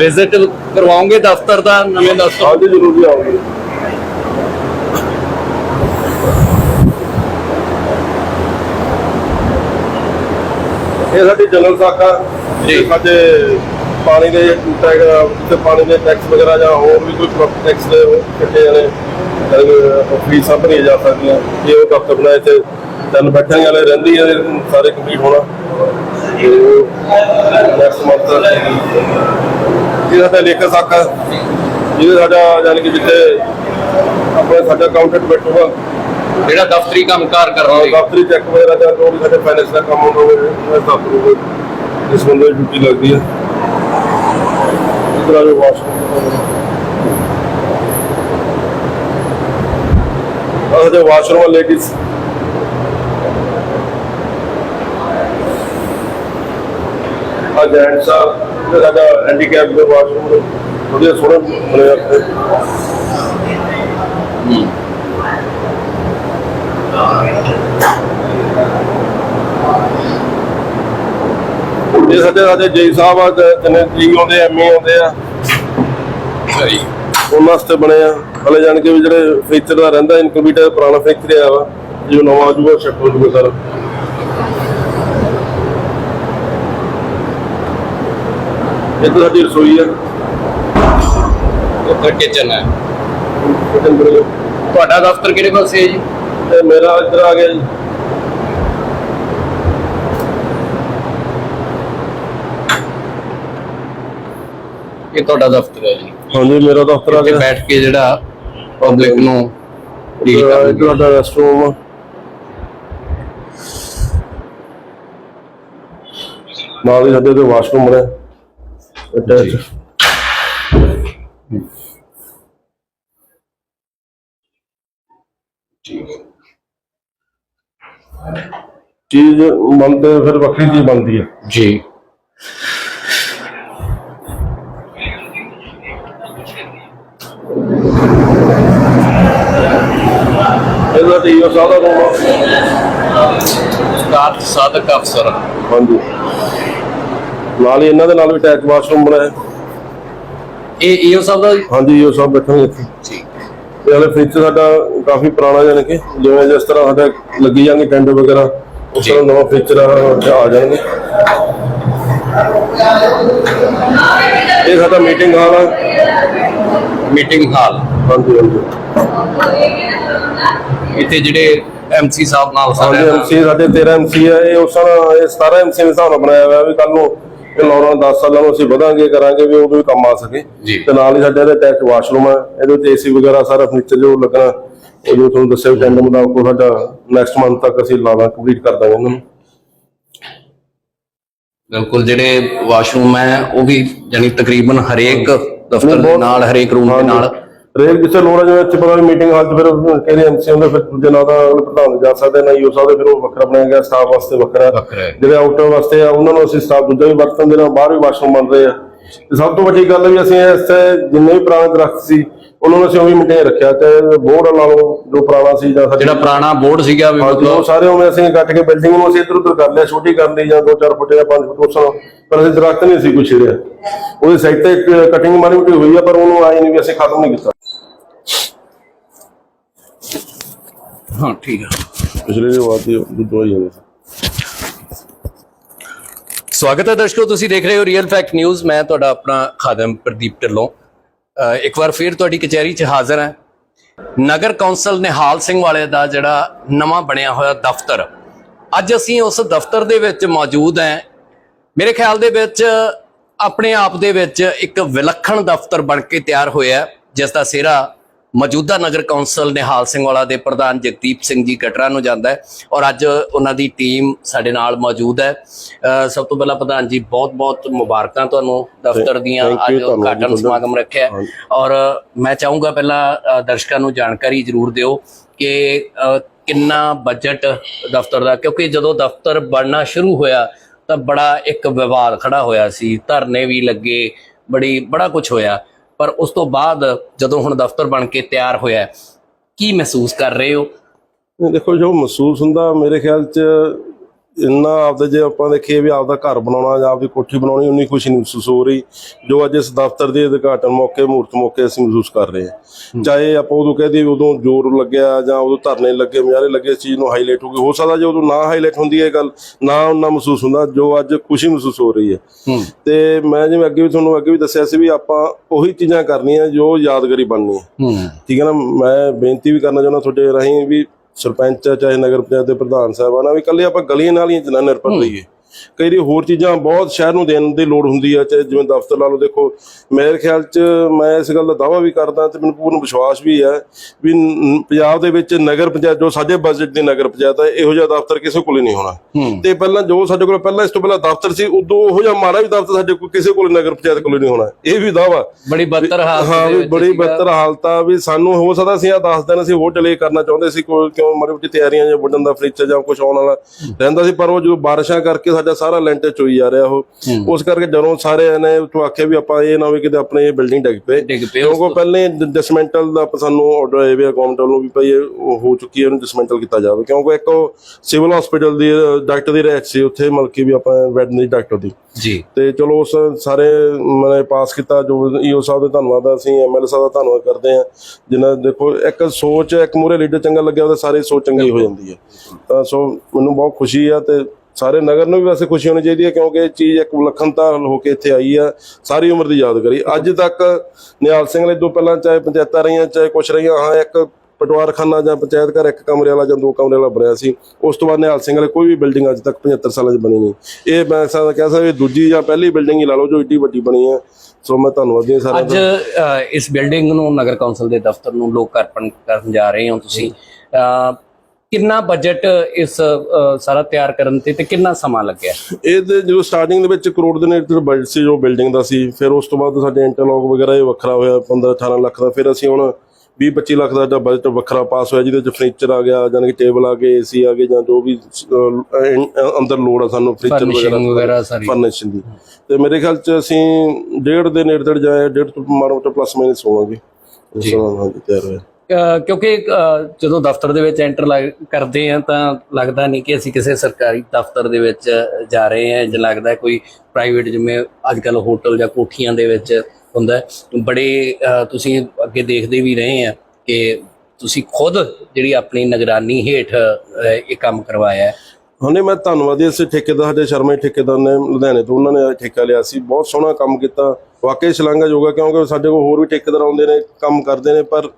Visit ਕਰਵਾਓਗੇ ਦਫ਼ਤਰ ਦਾ ਨਵੇਂ ਦਫ਼ਤਰ ਹਾਂਜੀ ਜ਼ਰੂਰ ਜੀ ਆਉਂਗੇ ਇਹ ਸਾਡੀ ਜਨਰਲ ਸਾਖਾ ਜੀ। ਜੀ ਸਾਡੇ ਪਾਣੀ ਦੇ ਟੈਗ ਤੇ ਪਾਣੀ ਦੇ ਟੈਕਸ ਵਗੈਰਾ ਜਾਂ ਹੋਰ ਵੀ ਕੋਈ ਪ੍ਰੋਪਰਟੀ ਟੈਕਸ ਦੇ ਕਿੱਥੇ ਜਾਣੇ ਫੀਸਾਂ ਭਰੀਆਂ ਜਾ ਸਕਦੀਆਂ। ਇਹ ਉਹ ਦਫ਼ਤਰ ਬਣਾਏ ਤੇ ਤਿੰਨ ਬੈਠਣ ਵਾਲੇ ਰਹਿੰਦੀ ਹੈ ਸਾਰੇ ਕੰਪਲੀਟ ਹੋਣਾ। ਨੈਕਸਟ ਮੰਥ ਇਹਦਾ ਤਾਂ ਲੇਖਾ ਸਾਖਾ ਜਿਹਦੇ ਸਾਡਾ ਯਾਨੀ ਕਿ ਜਿੱਥੇ ਆਪਣੇ ਸਾਡਾ ਅਕਾਊਂਟੈਂਟ ਬੈਠੂਗਾ। ਜਿਹੜਾ ਦਫ਼ਤਰੀ ਕੰਮਕਾਰ ਹਾਂ, ਕਰਨਗੇ ਦਫ਼ਤਰੀ ਚੈੱਕ ਵਗੈਰਾ ਜਾਂ ਜੋ ਵੀ ਸਾਡੇ ਫਾਈਨੈਂਸ ਦਾ ਕੰਮ ਹੁੰਦਾ ਹੋਵੇ ਉਹ ਦਫ਼ਤਰ ਨੂੰ ਇਸ ਬੰਦੇ ਦੀ ਡਿਊਟੀ ਲੱਗਦੀ ਹੈ। ਆ ਜੋ ਵਾਸ਼ਰੂਮ ਜੋ ਵਾਸ਼ਰੂਮ ਆ ਜੈਂਟਸ ਆ। ਇਹ ਸਾਡਾ ਹੈਂਡੀਕੈਪ ਦੇ ਵਾਸ਼ਰੂਮ ਵਧੀਆ ਸੋਹਣਾ ਬਣਿਆ ਇੱਥੇ ਇਹ ਸਾਡੇ ਸਾਡੇ ਜੈ ਸਾਹਿਬ ਆ ਤੇ ਜਿੰਨੇ ਜੀ ਆਉਂਦੇ ਐਮਏ ਆਉਂਦੇ ਆ। ਸਹੀ ਉਹਨਾਂ ਵਾਸਤੇ ਬਣੇ ਆ। ਹਲੇ ਜਾਣ ਕੇ ਵੀ ਜਿਹੜੇ ਫੀਚਰ ਦਾ ਰਹਿੰਦਾ ਇਨਕੰਪੀਟਰ ਪੁਰਾਣਾ ਫੀਚਰ ਆ ਵਾ ਜੋ ਨਵਾਂ ਆ ਜੂਗਾ ਸ਼ਿਫਟ ਹੋ ਜੂਗਾ ਸਰ। ਤਾਂ ਸਾਡੀ ਰਸੋਈ ਆ। ਉੱਪਰ ਕਿਚਨ ਹੈ ਕਿਚਨ ਬਣੇ ਤੁਹਾਡਾ ਦਫ਼ਤਰ ਕਿਹੜੇ ਪਾਸੇ ਹੈ ਜੀ? ਤੇ ਮੇਰਾ ਇੱਧਰ ਆ ਗਿਆ ਜੀ। ਇਹ ਤੁਹਾਡਾ ਦਫ਼ਤਰ ਹੈ ਜੀ। ਹਾਂਜੀ ਮੇਰਾ ਦਫ਼ਤਰ ਆ ਇੱਥੇ ਗਿਆ। ਬੈਠ ਕੇ ਜਿਹੜਾ ਪਬਲਿਕ ਨੂੰ ਡੀਲ ਸਾਡਾ ਰੈਸਟਰੂਮ ਨਾਲ ਹੀ ਸਾਡੇ ਤੇ ਵਾਸ਼ਰੂਮ ਬਣਿਆ ਅਟੈਚ ਚੀਜ਼ ਬਣਦੇ ਫਿਰ ਵੱਖਰੀ ਚੀਜ਼ ਬਣਦੀ ਹੈ ਜੀ। ਇਹਦਾ ਟੀਓ ਸਾਦਾ ਰੂਮ ਆ ਉਸਤਾਦ ਸਾਦਕ ਅਫਸਰ। ਹਾਂਜੀ। ਨਾਲ ਹੀ ਇਹਨਾਂ ਦੇ ਨਾਲ ਵੀ ਅਟੈਚ ਵਾਸ਼ਰੂਮ ਬਣਾਇਆ। ਇਹ ਈਓ ਸਾਹਿਬ ਦਾ? ਹਾਂਜੀ ਇਹ ਸਭ ਬੈਠਣਗੇ ਇੱਥੇ। ਜੀ ਇਹ ਵਾਲੇ ਫੀਚਰ ਸਾਡਾ ਕਾਫੀ ਪੁਰਾਣਾ ਜਾਣੀ ਕਿ ਜਿਵੇਂ ਜਿਸ ਤਰ੍ਹਾਂ ਸਾਡਾ ਲੱਗੀ ਜਾਂਗੇ ਟੈਂਡਰ ਵਗੈਰਾ ਉਸ ਤਰ੍ਹਾਂ ਨਵਾਂ ਫੀਚਰ ਆ ਜਾਣਗੇ। ਇਹ ਸਾਡਾ ਮੀਟਿੰਗ ਹਾਲ ਆ। ਮੀਟਿੰਗ ਹਾਲ ਹਾਂਜੀ ਹਾਂਜੀ। ਇੱਥੇ ਜਿਹੜੇ ਐਮਸੀ ਸਾਹਿਬ ਨਾਲ ਸਾਰੇ ਐਮਸੀ ਸਾਡੇ 13 ਐਮਸੀ ਆ। ਇਹ ਉਸ ਤਰ੍ਹਾਂ ਇਹ 17 ਐਮਸੀ ਦੇ ਹਿਸਾਬ ਨਾਲ ਬਣਾਇਆ ਹੋਇਆ ਵੀ ਕੱਲ ਨੂੰ ਇਹ ਲੋਰਾਂ 10 ਸਾਲਾਂ ਨੂੰ ਅਸੀਂ ਵਧਾਂਗੇ ਕਰਾਂਗੇ ਵੀ ਵੀ ਕੰਮ ਆ ਸਕੇ। ਤੇ ਨਾਲ ਹੀ ਸਾਡੇ ਇਹਦੇ ਅਟੈਚ ਵਾਸ਼ਰੂਮ ਆ ਇਹਦੇ ਵਿੱਚ ਏਸੀ ਵਗੈਰਾ ਸਾਰਾ ਫਰਨੀਚਰ ਜੋ ਲੱਗਣਾ ਉਹ ਜੋ ਤੁਹਾਨੂੰ ਦੱਸਿਆ ਟੈਂਡਰ ਮੁਤਾਬਕ ਉਹ ਸਾਡਾ ਨੈਕਸਟ ਮੰਥ ਤੱਕ ਅਸੀਂ ਲਾਵਾ ਕੰਪਲੀਟ ਕਰ ਦਾਂਗੇ ਇਹਨਾਂ ਨੂੰ। ਬਿਲਕੁਲ ਜਿਹੜੇ ਵਾਸ਼ਰੂਮ ਹੈ ਉਹ ਵੀ ਯਾਨੀ ਤਕਰੀਬਨ ਹਰੇਕ ਦਫ਼ਤਰ ਦੇ ਨਾਲ ਹਰੇਕ ਰੂਮ ਦੇ ਨਾਲ ਰੇਲ ਕਿਸੇ ਲੋੜ ਜਿਵੇਂ ਇੱਥੇ ਪਤਾ ਮੀਟਿੰਗ ਹਾਲ 'ਚ ਫਿਰ ਕਹਿੰਦੇ ਐਮਸੀ ਹੁੰਦੇ ਫਿਰ ਦੂਜੇ ਨਾਲ ਦਾ ਅਗਲੇ ਪ੍ਰਧਾਨ ਜਾ ਸਕਦੇ ਨਾ ਯੂ ਸਕਦੇ ਫਿਰ ਉਹ ਵੱਖਰਾ ਬਣਾਇਆ ਗਿਆ ਸਟਾਫ ਵਾਸਤੇ ਵੱਖਰਾ ਹੈ। ਜਿਹੜੇ ਆਊਟਰ ਵਾਸਤੇ ਆ ਉਹਨਾਂ ਨੂੰ ਅਸੀਂ ਸਟਾਫ ਦੂਜਾ ਵੀ ਵਰਤਨ ਦੇਣਾ ਬਾਹਰ ਵੀ ਵਾਸ਼ਰੂਮ ਬਣ ਰਹੇ ਆ। ਤੇ ਸਭ ਤੋਂ ਵੱਡੀ ਗੱਲ ਵੀ ਅਸੀਂ ਇਸ ਤੇ ਜਿੰਨੇ ਵੀ ਪੁਰਾਣੇ ਦਰਖਤ ਸੀ ਉਹਨਾਂ ਨੂੰ ਅਸੀਂ ਉਵੇਂ ਮੇਨਟੇਨ ਰੱਖਿਆ ਤੇ ਬੋਰਡ ਲਾ ਲਓ ਜੋ ਪੁਰਾਣਾ ਸੀ ਜਾਂ ਜਿਹੜਾ ਪੁਰਾਣਾ ਬੋਰਡ ਸੀਗਾ ਵੀ ਹਾਂਜੀ, ਉਹ ਮਤਲਬ ਸਾਰੇ ਉਵੇਂ ਅਸੀਂ ਕੱਟ ਕੇ ਬਿਲਡਿੰਗ ਨੂੰ ਅਸੀਂ ਇੱਧਰ ਉੱਧਰ ਕਰ ਲਿਆ ਛੋਟੀ ਕਰ ਲਈ ਜਾਂ 2-4 ਫੁੱਟ ਜਾਂ 5 ਫੁੱਟ ਉਸ ਪਰ ਅਸੀਂ ਦਰਖਤ ਨਹੀਂ ਸੀ ਕੋਈ ਛੇੜਿਆ ਉਹਦੇ ਸਾਈਡ ਤੇ ਕਟਿੰਗ ਮਾਰੀ ਮੋਟੀ ਹੋਈ ਆ ਪਰ ਉਹਨੂੰ ਆਈ ਨਹੀਂ ਵੀ ਅਸੀਂ ਖਤਮ ਨਹੀਂ ਕੀਤਾ। ਪਿਛਲੇ ਦੇ ਬਾਅਦ ਹੀ ਦੁੱਧ ਹੋਈ ਜਾਂਦੇ ਸੀ ਸਵਾਗਤ ਹੈ ਦਰਸ਼ਕੋ ਤੁਸੀਂ ਦੇਖ ਰਹੇ ਹੋ ਰੀਅਲ ਫੈਕਟ ਨਿਊਜ਼ ਮੈਂ ਤੁਹਾਡਾ ਆਪਣਾ ਖਾਦਮ ਪ੍ਰਦੀਪ ਢਿੱਲੋਂ। ਇੱਕ ਵਾਰ ਫਿਰ ਤੁਹਾਡੀ ਕਚਹਿਰੀ 'ਚ ਹਾਜ਼ਰ ਹਾਂ। ਨਗਰ ਕੌਂਸਲ ਨਿਹਾਲ ਸਿੰਘ ਵਾਲੇ ਦਾ ਜਿਹੜਾ ਨਵਾਂ ਬਣਿਆ ਹੋਇਆ ਦਫ਼ਤਰ। ਅੱਜ ਅਸੀਂ ਉਸ ਦਫ਼ਤਰ ਦੇ ਵਿੱਚ ਮੌਜੂਦ ਹਾਂ। ਮੇਰੇ ਖਿਆਲ ਦੇ ਵਿੱਚ ਆਪਣੇ ਆਪ ਦੇ ਵਿੱਚ ਇੱਕ ਵਿਲੱਖਣ ਦਫ਼ਤਰ ਬਣ ਕੇ ਤਿਆਰ ਹੋਇਆ ਜਿਸ ਦਾ ਸਿਹਰਾ ਮੌਜੂਦਾ ਨਗਰ ਕੌਂਸਲ ਨਿਹਾਲ ਸਿੰਘ ਵਾਲਾ ਦੇ ਪ੍ਰਧਾਨ ਜਗਦੀਪ ਸਿੰਘ ਜੀ ਕਟਰਾ ਨੂੰ ਜਾਂਦਾ ਹੈ ਔਰ ਅੱਜ ਉਹਨਾਂ ਦੀ ਟੀਮ ਸਾਡੇ ਨਾਲ ਮੌਜੂਦ ਹੈ ਸਭ ਤੋਂ ਪਹਿਲਾਂ ਪ੍ਰਧਾਨ ਜੀ ਬਹੁਤ-ਬਹੁਤ ਮੁਬਾਰਕਾਂ ਤੁਹਾਨੂੰ ਦਫ਼ਤਰ ਦੀਆਂ ਅੱਜ ਉਦਘਾਟਨ। ਸਮਾਗਮ ਰੱਖਿਆ। ਔਰ ਮੈਂ ਚਾਹੂੰਗਾ ਪਹਿਲਾਂ ਦਰਸ਼ਕਾਂ ਨੂੰ ਜਾਣਕਾਰੀ ਜ਼ਰੂਰ ਦਿਓ ਕਿ ਕਿੰਨਾ ਬਜਟ ਦਫ਼ਤਰ ਦਾ ਕਿਉਂਕਿ ਜਦੋਂ ਦਫ਼ਤਰ ਬਣਨਾ ਸ਼ੁਰੂ ਹੋਇਆ ਤਾਂ ਬੜਾ ਇੱਕ ਵਿਵਾਦ ਖੜਾ ਹੋਇਆ ਸੀ ਧਰਨੇ ਵੀ ਲੱਗੇ ਬੜੀ ਬੜਾ ਕੁਝ ਹੋਇਆ ਪਰ ਉਸ ਤੋਂ ਬਾਅਦ ਜਦੋਂ ਹੁਣ ਦਫ਼ਤਰ ਬਣ ਕੇ ਤਿਆਰ ਹੋਇਆ ਕੀ ਮਹਿਸੂਸ ਕਰ ਰਹੇ ਹੋ? ਦੇਖੋ, ਜੋ ਮਹਿਸੂਸ ਹੁੰਦਾ ਮੇਰੇ ਖਿਆਲ ਚ ਇੰਨਾ ਆਪਦੇ ਜੇ ਆਪਾਂ ਦੇਖੀਏ ਵੀ ਆਪਦਾ ਘਰ ਬਣਾਉਣਾ ਜਾਂ ਆਪਦੀ ਕੋਠੀ ਬਣਾਉਣੀ ਉਨੀ ਖੁਸ਼ੀ ਨਹੀਂ ਮਹਿਸੂਸ ਹੋ ਰਹੀ ਜੋ ਅੱਜ ਇਸ ਦਫ਼ਤਰ ਦੇ ਉਦਘਾਟਨ ਮੌਕੇ ਮੂਰਤ ਮੌਕੇ ਅਸੀਂ ਮਹਿਸੂਸ ਕਰ ਰਹੇ ਹਾਂ। ਚਾਹੇ ਆਪਾਂ ਉਦੋਂ ਕਹਦੇ ਉਦੋਂ ਜ਼ੋਰ ਲੱਗਿਆ ਜਾਂ ਉਦੋਂ ਧਰਨੇ ਲੱਗੇ ਮੁਜ਼ਾਹਰੇ ਲੱਗੇ ਚੀਜ਼ ਨੂੰ ਹਾਈਲਾਈਟ ਹੋ ਗਈ ਹੋ ਸਕਦਾ ਜੇ ਉਦੋਂ ਨਾ ਹਾਈਲਾਈਟ ਹੁੰਦੀ ਇਹ ਗੱਲ ਨਾ ਉਹਨਾਂ ਮਹਿਸੂਸ ਹੁੰਦਾ ਜੋ ਅੱਜ ਖੁਸ਼ੀ ਮਹਿਸੂਸ ਹੋ ਰਹੀ ਹੈ। ਤੇ ਮੈਂ ਜਿਵੇਂ ਅੱਗੇ ਵੀ ਤੁਹਾਨੂੰ ਅੱਗੇ ਵੀ ਦੱਸਿਆ ਸੀ ਵੀ ਆਪਾਂ ਉਹੀ ਚੀਜ਼ਾਂ ਕਰਨੀਆਂ ਜੋ ਯਾਦਗਾਰੀ ਬਣਨੀਆਂ ਹੂੰ। ਠੀਕ ਹੈ ਨਾ ਮੈਂ ਬੇਨਤੀ ਵੀ ਕਰਨਾ ਚਾਹੁੰਦਾ ਤੁਹਾਡੇ ਰਾਹੀਂ ਵੀ ਸਰਪੰਚ ਚਾਹੇ ਨਗਰ ਪੰਚਾਇਤ ਦੇ ਪ੍ਰਧਾਨ ਸਾਹਿਬਾਨ ਵੀ ਇਕੱਲੇ ਆਪਾਂ ਗਲੀਆਂ ਨਾਲੀਆਂ ਚ ਨਾ ਨਿਰਭਰ ਰਹੀਏ। ਕਈ ਵਾਰੀ ਹੋਰ ਚੀਜ਼ਾਂ ਬਹੁਤ ਸ਼ਹਿਰ ਨੂੰ ਦੇਣ ਦੀ ਲੋੜ ਹੁੰਦੀ ਆ ਚਾਹੇ ਜਿਵੇਂ ਦਫ਼ਤਰ ਲਾ ਲਓ ਦੇਖੋ ਮੇਰੇ ਖਿਆਲ ਚ ਮੈਂ ਇਸ ਗੱਲ ਦਾ ਦਾਅਵਾ ਵੀ ਕਰਦਾ ਤੇ ਮੈਨੂੰ ਪੂਰਨ ਵਿਸ਼ਵਾਸ ਵੀ ਹੈ ਵੀ ਪੰਜਾਬ ਦੇ ਵਿੱਚ ਨਗਰ ਪੰਚਾਇਤ ਜੋ ਸਾਡੇ ਬਜਟ ਦੀ ਨਗਰ ਪੰਚਾਇਤ ਹੈ ਇਹੋ ਜਿਹਾ ਦਫ਼ਤਰ ਕਿਸੇ ਕੋਲ ਨਹੀਂ ਹੋਣਾ। ਤੇ ਪਹਿਲਾਂ ਜੋ ਸਾਡੇ ਕੋਲ ਪਹਿਲਾਂ ਇਸ ਤੋਂ ਪਹਿਲਾਂ ਦਫ਼ਤਰ ਸੀ ਉਦੋਂ ਉਹੋ ਜਿਹਾ ਮਾੜਾ ਵੀ ਦਫ਼ਤਰ ਸਾਡੇ ਕੋਲ ਕਿਸੇ ਕੋਲ ਨਗਰ ਪੰਚਾਇਤ ਕੋਲ ਨਹੀਂ ਹੋਣਾ। ਇਹ ਵੀ ਦਾਅਵਾ। ਬੜੀ ਬੱਤਰ ਹਾਲਤ ਹਾਂ ਵੀ ਬੜੀ ਸੀਗਾ। ਬਿਹਤਰ ਹਾਲਤ ਆ ਵੀ ਸਾਨੂੰ ਹੋ ਸਕਦਾ ਸੀ ਆ 10 ਦਿਨ ਅਸੀਂ ਹੋਰ ਡਿਲੇ ਕਰਨਾ ਚਾਹੁੰਦੇ ਸੀ ਕੋਈ ਕਿਉਂ ਮਾੜੀ ਮੋਟੀ ਤਿਆਰੀਆਂ ਜਾਂ ਵੱਡਣ ਦਾ ਫਰਨੀਚਰ ਜਾਂ ਕੁਝ ਆਉਣ ਵਾਲਾ ਰਹਿੰਦਾ ਸੀ ਪਰ ਉਹ ਜਦੋਂ ਬਾਰਿਸ਼ਾਂ ਕਰਕੇ ਸਾਡਾ ਸਾਰਾ ਲੈਂਟਰ ਚੋਈ ਜਾ ਰਿਹਾ ਉਹ। ਉਸ ਕਰਕੇ ਜਦੋਂ ਸਾਰੇ ਨੇ ਉਤੋਂ ਆਖਿਆ ਵੀ ਆਪਾਂ ਇਹ ਨਾ ਹੋਵੇ ਕਿਤੇ ਆਪਣੇ ਬਿਲਡਿੰਗ ਡਿੱਗ ਪਏ। ਡਿੱਗ ਪਏ ਪਹਿਲੇ ਡਿਸਮੈਂਟਲ ਦਾ ਸਾਨੂੰ ਆਰਡਰ ਆਏ ਵੀ ਗਵਰਨਮੈਂਟ ਵੱਲੋਂ ਵੀ ਭਾਈ ਇਹ ਉਹ ਹੋ ਚੁੱਕੀ ਹੈ ਇਹਨੂੰ ਡਿਸਮੈਂਟਲ ਕੀਤਾ ਜਾਵੇ। ਕਿਉਂਕਿ ਇੱਕ ਸਿਵਲ ਹਸਪੀਟਲ ਦੀ ਡਾਕਟਰ ਦੀ ਰਹਿਤ ਸੀ ਉੱਥੇ ਮਲਕੀ ਵੀ ਆਪਾਂ ਵੈਟਨਰੀ ਡਾਕਟਰ ਦੀ। ਜੀ। ਤੇ ਚਲੋ ਉਸ ਸਾਰੇ ਮੈਨੇ ਪਾਸ ਕੀਤਾ ਜੋ ਈਓ ਸਾਹਿਬ ਦਾ ਧੰਨਵਾਦ ਅਸੀਂ ਐਮਐਲ ਸਾਹਿਬ ਦਾ ਧੰਨਵਾਦ ਕਰਦੇ ਆ ਜਿਨ੍ਹਾਂ ਦੇਖੋ ਇੱਕ ਸੋਚ ਇੱਕ ਮੂਰੇ ਲੀਡਰ ਚੰਗਾ ਲੱਗਿਆ ਉਹਦਾ ਸਾਰੇ ਸੋਚ ਚੰਗੀ ਹੋ ਜਾਂਦੀ ਹੈ। ਤਾਂ ਸੋ ਮੈਨੂੰ ਬਹੁਤ ਖੁਸ਼ੀ ਆ ਤੇ ਸਾਰੇ ਨਗਰ ਨੂੰ ਵੀ ਵੈਸੇ ਖੁਸ਼ੀ ਹੋਣੀ ਚਾਹੀਦੀ ਹੈ ਕਿਉਂਕਿ ਇਹ ਚੀਜ਼ ਇੱਕ ਵਿਲੱਖਣਤਾ ਹੋ ਕੇ ਇੱਥੇ ਆਈ ਆ ਸਾਰੀ ਉਮਰ ਦੀ ਯਾਦਗਾਰੀ ਅੱਜ ਤੱਕ ਨਿਹਾਲ ਸਿੰਘ ਨੇ ਤੋਂ ਪਹਿਲਾਂ ਚਾਹੇ ਪੰਚਾਇਤਾਂ ਰਹੀਆਂ ਚਾਹੇ ਕੁਛ ਰਹੀਆਂ ਹਾਂ ਇੱਕ ਪਟਵਾਰਖਾਨਾ ਜਾਂ ਪੰਚਾਇਤ ਘਰ ਇੱਕ ਕਮਰੇ ਵਾਲਾ ਜਾਂ ਦੋ ਕਮਰੇ ਵਾਲਾ ਬਣਿਆ ਸੀ ਉਸ ਤੋਂ ਬਾਅਦ ਨਿਹਾਲ ਸਿੰਘ ਵਾਲੇ ਕੋਈ ਵੀ ਬਿਲਡਿੰਗ ਅੱਜ ਤੱਕ 75 ਸਾਲਾਂ 'ਚ ਬਣੀ ਨਹੀਂ। ਇਹ ਮੈਂ ਸਕਦਾ ਕਹਿ ਸਕਦਾ ਦੂਜੀ ਜਾਂ ਪਹਿਲੀ ਬਿਲਡਿੰਗ ਹੀ ਲਾ ਲਓ ਜੋ ਏਡੀ ਵੱਡੀ ਬਣੀ ਹੈ। ਸੋ ਮੈਂ ਧੰਨਵਾਦੀ ਹਾਂ ਸਾਰਿਆਂ ਅੱਜ ਦਾ ਇਸ ਬਿਲਡਿੰਗ ਨੂੰ ਨਗਰ ਕੌਂਸਲ ਦੇ ਦਫ਼ਤਰ ਨੂੰ ਲੋਕ ਅਰਪਣ ਕਰਨ ਜਾ ਰਹੇ ਹੋ ਤੁਸੀਂ। ਕਿੰਨਾ ਬਜਟ ਇਸ ਸਾਰਾ ਤਿਆਰ ਕਰਨ ਤੇ ਤੇ ਕਿੰਨਾ ਸਮਾਂ ਲੱਗਿਆ? ਇਹਦੇ ਜਦੋਂ ਸਟਾਰਟਿੰਗ ਦੇ ਵਿੱਚ ਕਰੋੜ ਦੇ ਨੇੜੇ ਬਜਟ ਸੀ ਜੋ ਬਿਲਡਿੰਗ ਦਾ ਸੀ ਫਿਰ ਉਸ ਤੋਂ ਬਾਅਦ ਸਾਡੇ ਇੰਟਰਲੌਕ ਵਗੈਰਾ ਇਹ ਵੱਖਰਾ ਹੋਇਆ 15 18 ਲੱਖ ਦਾ ਫਿਰ ਅਸੀਂ ਹੁਣ 20 25 ਲੱਖ ਦਾ ਬਜਟ ਵੱਖਰਾ ਪਾਸ ਹੋਇਆ ਜਿਹਦੇ ਵਿੱਚ ਫਰਨੀਚਰ ਆ ਗਿਆ ਯਾਨੀ ਕਿ ਟੇਬਲ ਆ ਗਏ ਏਸੀ ਆ ਗਏ ਜਾਂ ਜੋ ਵੀ ਅੰਦਰ ਲੋੜ ਆ ਸਾਨੂੰ ਫਰਨੀਚਰ ਵਗੈਰਾ ਸਾਰੀ। ਫਰਨਿਸ਼ਿੰਗ ਦੀ। ਤੇ ਮੇਰੇ ਖਿਆਲ ਚ ਅਸੀਂ ਡੇਢ ਦੇ ਨੇੜੇ ਤੇੜੇ ਜਾਏ ਡੇਢ ਤੋਂ ਮਾੜਾ ਮੋਟਾ ਪਲੱਸ ਮਾਈਨਸ ਹੋਵਾਂਗੇ। ਹਾਂਜੀ ਤਿਆਰ ਹੋਇਆ। ਕਿਉਂਕਿ ਜਦੋਂ ਦਫ਼ਤਰ ਦੇ ਵਿੱਚ ਐਂਟਰ ਕਰਦੇ ਆ ਤਾਂ ਲੱਗਦਾ ਨਹੀਂ ਕਿ ਅਸੀਂ ਕਿਸੇ ਸਰਕਾਰੀ ਦਫ਼ਤਰ ਦੇ ਵਿੱਚ ਜਾ ਰਹੇ ਹਾਂ ਜਿਹਾ ਲੱਗਦਾ ਕੋਈ ਪ੍ਰਾਈਵੇਟ ਜਿਵੇਂ ਅੱਜ ਕੱਲ ਹੋਟਲ ਜਾਂ ਕੋਠੀਆਂ ਦੇ ਵਿੱਚ ਹੁੰਦਾ ਬੜੇ ਤੁਸੀਂ ਅੱਗੇ ਦੇਖਦੇ ਵੀ ਰਹੇ ਆ ਕਿ ਤੁਸੀਂ ਖੁਦ ਜਿਹੜੀ ਆਪਣੀ ਨਿਗਰਾਨੀ ਹੇਠ ਇਹ ਕੰਮ ਕਰਵਾਇਆ ਹੈ। ਹੁਣੇ ਮੈਂ ਧੰਨਵਾਦੀ ਇਸ ਠੇਕੇਦਾਰ, ਸਾਡੇ ਸ਼ਰਮਾ ਠੇਕੇਦਾਰ ਨੇ, ਲੁਧਿਆਣੇ ਤੋਂ ਉਹਨਾਂ ਨੇ ਠੇਕਾ ਲਿਆ ਸੀ। ਬਹੁਤ ਸੋਹਣਾ ਕੰਮ ਕੀਤਾ। ਵਾਕਈ ਸ਼ਲਾਘਾਯੋਗ ਹੈ ਕਿਉਂਕਿ ਸਾਡੇ ਕੋਲ ਹੋਰ ਵੀ ਠੇਕੇਦਾਰ ਆਉਂਦੇ ਨੇ ਕੰਮ ਕਰਦੇ ਨੇ ਪਰ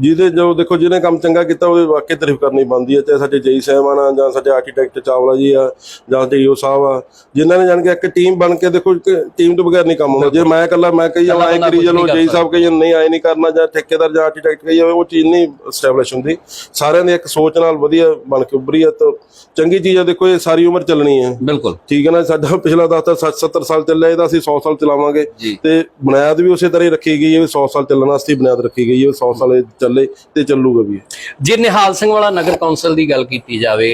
ਜਿਹਦੇ ਜੋ ਦੇਖੋ ਜਿਹਨੇ ਕੰਮ ਚੰਗਾ ਕੀਤਾ ਉਹਦੀ ਵਾਕਈ ਤਾਰੀਫ ਕਰਨੀ ਬਣਦੀ ਹੈ ਚਾਹੇ ਸਾਡੇ ਜਈ ਸਾਹਿਬਾਨ ਆ ਜਾਂ ਸਾਡੇ ਆਰਕੀਟੈਕਟ ਚਾਵਲਾ ਜੀ ਆ ਜਾਂ ਸਾਡੇ ਈਓ ਸਾਹਿਬ ਆ ਜਿਨ੍ਹਾਂ ਨੇ ਜਾਣ ਕੇ ਇੱਕ ਟੀਮ ਬਣ ਕੇ ਦੇਖੋ ਟੀਮ ਤੋਂ ਬਗੈਰ ਨਹੀਂ ਕੰਮ ਹੁੰਦਾ। ਜੇ ਮੈਂ ਇਕੱਲਾ ਮੈਂ ਕਹੀ ਜਾਵਾਂ ਬੰਦਾ ਕਰੀ ਚਲੋ ਜਈ ਸਾਹਿਬ ਕਹੀ ਨਹੀਂ ਆਏ ਨਹੀਂ ਕਰਨਾ ਜਾਂ ਠੇਕੇਦਾਰ ਜਾਂ ਆਰਕੀਟੈਕਟ ਕਹੀ ਜਾਵੇ ਉਹ ਚੀਜ਼ ਨਹੀਂ ਸਟੈਬਲਿਸ਼ ਹੁੰਦੀ। ਸਾਰਿਆਂ ਦੀ ਇੱਕ ਸੋਚ ਨਾਲ ਵਧੀਆ ਬਣ ਕੇ ਉੱਭਰੀ ਹੈ ਤਾਂ ਚੰਗੀ ਚੀਜ਼ ਹੈ ਦੇਖੋ ਇਹ ਸਾਰੀ ਉਮਰ ਚੱਲਣੀ ਹੈ। ਬਿਲਕੁਲ। ਠੀਕ ਹੈ ਨਾ ਸਾਡਾ ਪਿਛਲਾ ਦਫ਼ਤਰ 60 70 ਸਾਲ ਚੱਲਿਆ ਇਹਦਾ ਅਸੀਂ 100 ਸਾਲ ਚਲਾਵਾਂਗੇ। ਜੀ। ਤੇ ਬੁਨਿਆਦ ਵੀ ਉਸੇ ਤਰ੍ਹਾਂ ਹੀ ਰੱਖੀ ਗਈ ਹੈ ਵੀ 100 ਸਾਲ ਚੱਲਣ ਵਾਸਤੇ ਹੀ ਬੁਨਿਆਦ ਰੱਖੀ ਗਈ ਹੈ 100 ਸਾਲ ਇਹ ਚੱਲੇ ਤੇ ਚੱਲੂਗਾ ਵੀ ਜੇ ਨਿਹਾਲ ਸਿੰਘ ਵਾਲਾ ਨਗਰ ਕੌਂਸਲ ਦੀ ਗੱਲ ਕੀਤੀ ਜਾਵੇ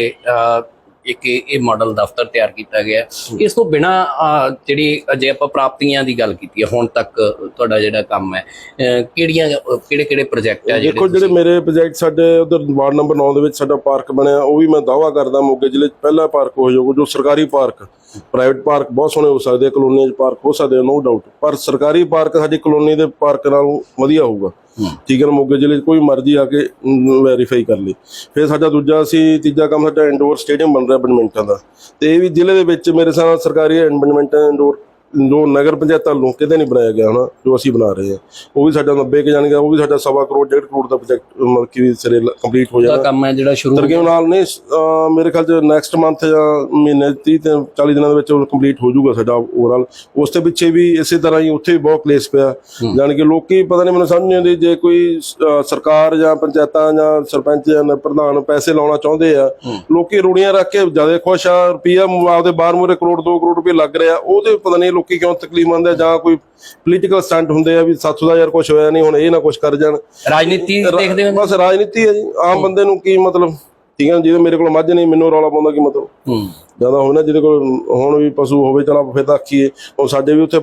ਇੱਕ ਇਹ ਮਾਡਲ ਦਫ਼ਤਰ ਤਿਆਰ ਕੀਤਾ ਗਿਆ ਹੈ। ਇਸ ਤੋਂ ਬਿਨਾ ਜਿਹੜੀ ਜੇ ਆਪਾਂ ਪ੍ਰਾਪਤੀਆਂ ਦੀ ਗੱਲ ਕੀਤੀ ਹੈ ਹੁਣ ਤੱਕ ਤੁਹਾਡਾ ਜਿਹੜਾ ਕੰਮ ਹੈ ਕਿਹੜੀਆਂ ਕਿਹੜੇ ਕਿਹੜੇ ਪ੍ਰੋਜੈਕਟ ਆ ਦੇਖੋ ਜਿਹੜੇ ਜਿਹੜੇ ਮੇਰੇ ਪ੍ਰੋਜੈਕਟ ਸਾਡੇ ਉਧਰ ਵਾਰਡ ਨੰਬਰ 9 ਦੇ ਵਿੱਚ ਸਾਡਾ ਪਾਰਕ ਬਣਿਆ ਉਹ ਵੀ ਮੈਂ ਦਾਵਾ ਕਰਦਾ ਮੋਗੇ ਜ਼ਿਲ੍ਹੇ 'ਚ ਪਹਿਲਾ ਪਾਰਕ ਹੋ ਜਾਊਗਾ ਜੋ ਸਰਕਾਰੀ ਪਾਰਕ ਪ੍ਰਾਈਵੇਟ ਪਾਰਕ ਬਹੁਤ ਸੋਹਣੇ ਹੋ ਸਕਦੇ ਆ ਕਲੋਨੀਆਂ 'ਚ ਪਾਰਕ ਹੋ ਸਕਦੇ ਆ ਨੋ ਡਾਊਟ ਪਰ ਸਰਕਾਰੀ ਪਾਰਕ ਸਾਡੀ ਕਲੋਨੀ ਦੇ ਪਾਰਕ ਨਾਲੋਂ ਵਧੀਆ ਹੋਊਗਾ। ਠੀਕ ਹੈ ਮੋਗੇ ਜ਼ਿਲ੍ਹੇ 'ਚ ਕੋਈ ਮਰਜ਼ੀ ਆ ਕੇ ਵੈਰੀਫਾਈ ਕਰ ਲਈ ਫਿਰ ਸਾਡਾ ਦੂਜਾ ਸੀ ਤੀਜਾ ਕੰਮ ਸਾਡਾ ਇੰਡੋਰ ਸਟੇਡੀਅਮ ਬਣ ਰਿਹਾ ਬੈਡਮਿੰਟਨ ਦਾ। ਤੇ ਇਹ ਵੀ ਜ਼ਿਲ੍ਹੇ ਦੇ ਵਿੱਚ ਮੇਰੇ ਨਾਲ ਸਰਕਾਰੀ ਬੈਡਮਿੰਟਨ ਇੰਡੋਰ ਜੋ ਨਗਰ ਪੰਚਾਇਤਾਂ ਨੂੰ ਕਿਤੇ ਨਹੀਂ ਬਣਾਇਆ ਗਿਆ ਹਨਾ ਜੋ ਅਸੀਂ ਬਣਾ ਰਹੇ ਹਾਂ। ਉਹ ਵੀ ਸਾਡਾ 90 ਕੇ ਜਾਣਗੇ ਉਹ ਵੀ ਸਾਡਾ ਸਵਾ ਕਰੋੜ ਡੇਢ ਕਰੋੜ ਦਾ ਪ੍ਰੋਜੈਕਟ ਮਤਲਬ ਕਿ ਸਿਰੇ ਕੰਪਲੀਟ ਹੋ ਦਾ ਜਾਣਾ। ਕੰਮ ਹੈ ਜਿਹੜਾ ਸ਼ੁਰੂ। ਤਰਕੀਬ ਨਾਲ ਅਹ ਮੇਰੇ ਖਿਆਲ ਚ ਨੈਕਸਟ ਮੰਥ ਜਾਂ ਮਹੀਨੇ 30 ਤੇ 40 ਦਿਨਾਂ ਦੇ ਵਿੱਚ ਉਹ ਕੰਪਲੀਟ ਹੋ ਜਾਊਗਾ ਸਾਡਾ ਓਵਰਆਲ ਉਸ ਦੇ ਪਿੱਛੇ ਵੀ ਇਸੇ ਤਰ੍ਹਾਂ ਹੀ ਉੱਥੇ ਵੀ ਬਹੁਤ ਕਲੇਸ਼ ਪਿਆ। ਜਾਣੀ ਕਿ ਲੋਕੀ ਪਤਾ ਨਹੀਂ ਮੈਨੂੰ ਸਮਝ ਨਹੀਂ ਆਉਂਦੀ ਜੇ ਕੋਈ ਸਰਕਾਰ ਜਾਂ ਪੰਚਾਇਤਾਂ ਜਾਂ ਸਰਪੰਚ ਜਾਂ ਪ੍ਰਧਾਨ ਪੈਸੇ ਲਾਉਣਾ ਚਾਹੁੰਦੇ ਆ ਲੋਕੀ ਰੂੜੀਆਂ ਰੱਖ ਕੇ ਜ਼ਿਆਦਾ ਖੁਸ਼ ਆ ਰੁਪਈਆ ਆਪਦੇ ਬਾਹਰ ਮੂਰੇ ਕਰੋੜ 2 ਕਰੋੜ ਰੁਪਏ ਲੱਗ ਰਿਹਾ ਉਹਦੇ ਪਤਾ ਨਹੀਂ ਲੋਕੀ ਕਿਉਂ ਤਕਲੀਫ ਮੰਨਦੇ ਆ? ਜਾਂ ਕੋਈ ਪੋਲੀਟੀਕਲ ਸਟੰਟ ਹੁੰਦੇ ਆ ਵੀ 700 ਦਾ ਯਾਰ ਕੁਝ ਹੋਇਆ ਨਹੀਂ ਹੁਣ ਇਹ ਨਾ ਕੁਝ ਕਰ ਜਾਣ। ਰਾਜਨੀਤੀ ਦੇਖਦੇ ਹੋ? ਬਸ ਰਾਜਨੀਤੀ ਹੈ ਜੀ। ਆਮ ਬੰਦੇ ਨੂੰ ਕੀ ਮਤਲਬ? ਠੀਕ ਹੈ ਜਿਹਦੇ ਮੇਰੇ ਕੋਲ ਮੱਝ ਨਹੀਂ ਮੈਨੂੰ ਰੌਲਾ ਪਾਉਂਦਾ ਕੀ ਮਤਲਬ? ਹੂੰ। ਜ਼ਿਆਦਾ ਹੋਵੇ ਨਾ ਜਿਹਦੇ ਕੋਲ ਹੁਣ ਵੀ ਪਸ਼ੂ ਹੋਵੇ ਚਲ ਆਪਾਂ ਫਿਰ ਤਾਂ ਆਖੀਏ। ਉਹ ਸਾਡੇ ਵੀ ਉੱਥੇ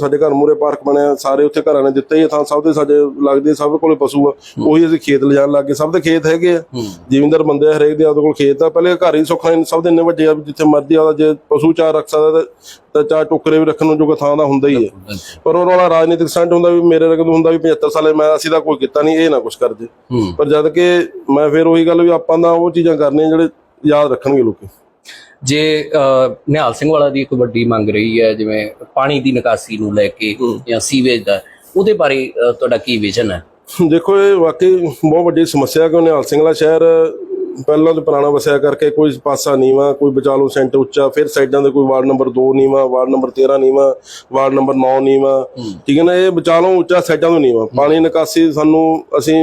ਸਾਡੇ ਘਰ ਮੂਰੇ ਪਾਰਕ ਬਣਿਆ ਸਾਰੇ ਉੱਥੇ ਘਰਾਂ ਨੇ ਦਿੱਤੇ ਹੀ ਥਾਂ ਸਭ ਦੇ ਸਾਡੇ ਲੱਗਦੇ ਸਭ ਕੋਲੇ ਪਸ਼ੂ ਆ। ਉਹੀ ਅਸੀਂ ਖੇਤ ਲਿਜਾਣ ਲੱਗੇ ਸਭ ਦੇ ਖੇਤ ਹੈਗੇ ਆ। ਜ਼ਿਮੀਂਦਾਰ ਬੰਦੇ ਹਰੇਕ ਦੇ ਆਪਦੇ ਕੋਲ ਖੇਤ ਆ। ਪਹਿਲੇ ਘਰ ਹੀ ਸੁੱਖਾ ਸਭ ਦੇ ਇੰਨੇ ਵੱਡੇ ਆ ਜਿੱਥੇ ਮਰਜ਼ੀ ਆਦਾ ਜੇ ਪਸ਼ੂ ਚਾਰ ਰੱਖ ਸਕਦਾ ਤੇ- ਚਾਰ ਟੋਕਰੇ ਵੀ ਰੱਖਣ ਨੂੰ ਜੋਗਾ ਥਾਂ ਦਾ ਹੁੰਦਾ ਹੀ ਹੈ ਪਰ ਉਹ ਵਾਲਾ ਰਾਜਨੀਤਿਕ ਸਟੰਟ ਹੁੰਦਾ ਵੀ ਮੇਰੇ ਰਕਮ ਹੁੰਦਾ ਵੀ 75 ਸਾਲੇ ਮੈਂ ਅਸੀਂ ਤਾਂ ਕੋਈ ਕੀਤਾ ਨਹੀਂ ਇਹ ਨਾ ਕੁਝ ਕਰਦੇ। ਪਰ ਜਦ ਕਿ ਮੈਂ ਫਿਰ ਉਹੀ ਗੱਲ ਵੀ ਆਪਾਂ ਤਾਂ ਉਹ ਚੀਜ਼ਾਂ ਕਰਨੀਆਂ ਜਿਹੜੇ ਯਾਦ ਰੱਖਣਗੇ ਲੋਕੀ। ਜੇ ਨਿਹਾਲ ਸਿੰਘ ਵਾਲਾ ਦੀ ਇੱਕ ਵੱਡੀ ਮੰਗ ਰਹੀ ਹੈ ਜਿਵੇਂ ਪਾਣੀ ਦੀ ਨਿਕਾਸੀ ਨੂੰ ਲੈ ਕੇ ਜਾਂ ਸੀਵੇਜ ਦਾ ਉਹਦੇ ਬਾਰੇ ਤੁਹਾਡਾ ਕੀ ਵਿਜ਼ਨ ਹੈ? ਦੇਖੋ ਇਹ ਵਾਕਈ ਬਹੁਤ ਵੱਡੀ ਸਮੱਸਿਆ ਕਿ ਨਿਹਾਲ ਸਿੰਘ ਵਾਲਾ ਸ਼ਹਿਰ ਪਹਿਲਾਂ ਤੋਂ ਪੁਰਾਣਾ ਵਸਿਆ ਕਰਕੇ ਕੋਈ ਪਾਸਾ ਨੀਵਾ ਕੋਈ ਬਚਾਲੋ ਸੈਂਟਰ ਉੱਚਾ ਫਿਰ ਸਾਈਡਾਂ ਦੇ ਕੋਈ ਵਾਰਡ ਨੰਬਰ 2 ਨੀਵਾ ਵਾਰਡ ਨੰਬਰ 13 ਨੀਵਾ ਵਾਰਡ ਨੰਬਰ 9 ਨੀਵਾ ਠੀਕ ਹੈ ਨਾ ਇਹ ਬਚਾਲੋ ਉੱਚਾ ਸਾਈਡਾਂ ਤੋਂ ਨੀਵਾ। ਪਾਣੀ ਨਿਕਾਸੀ ਸਾਨੂੰ ਅਸੀਂ